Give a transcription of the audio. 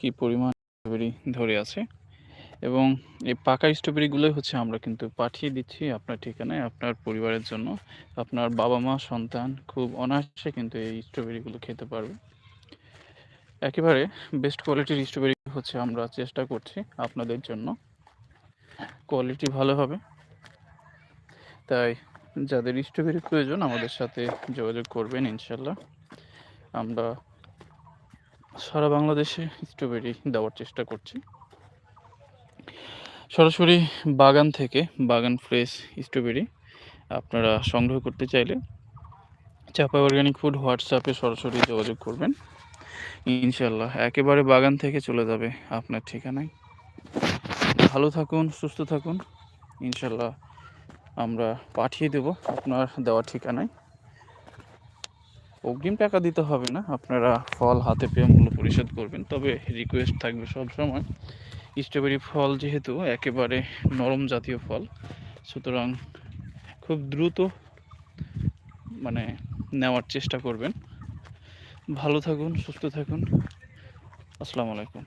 কি পরিমাণ স্ট্রবেরি ধরে আছে। এবং এই পাকা স্ট্রবেরিগুলোই হচ্ছে আমরা কিন্তু পাঠিয়ে দিচ্ছি আপনার ঠিকানায় আপনার পরিবারের জন্য। আপনার বাবা মা, সন্তান খুব অনায়াসে কিন্তু এই স্ট্রবেরিগুলো খেতে পারবে। একেবারে বেস্ট কোয়ালিটির স্ট্রবেরি হচ্ছে আমরা চেষ্টা করছি আপনাদের জন্য। কোয়ালিটি ভালো হবে। তাই যাদের স্ট্রবেরি প্রয়োজন আমাদের সাথে যোগাযোগ করবেন ইনশাল্লাহ। আমরা সারা বাংলাদেশে স্ট্রবেরি দেওয়ার চেষ্টা করছি। সরাসরি বাগান থেকে বাগান ফ্রেশ স্ট্রবেরি আপনারা সংগ্রহ করতে চাইলে চাপা অর্গ্যানিক ফুড হোয়াটসঅ্যাপে সরাসরি যোগাযোগ করবেন। ইনশাল্লাহ একেবারে বাগান থেকে চলে যাবে আপনার ঠিকানায়। ভালো থাকুন, সুস্থ থাকুন। ইনশাল্লাহ আমরা পাঠিয়ে দেব আপনার দেওয়ার ঠিকানায়। অগ্রিম টাকা দিতে হবে না। আপনারা ফল, হাতে পেয়ে মূল্য পরিশোধ করবেন। তবে রিকোয়েস্ট থাকবে সব সময়। স্ট্রবেরি ফল যেহেতু একেবারে নরম জাতীয় ফল, সুতরাং খুব দ্রুত মানে নেওয়ার চেষ্টা করবেন। ভালো থাকুন, সুস্থ থাকুন। আসসালামু আলাইকুম।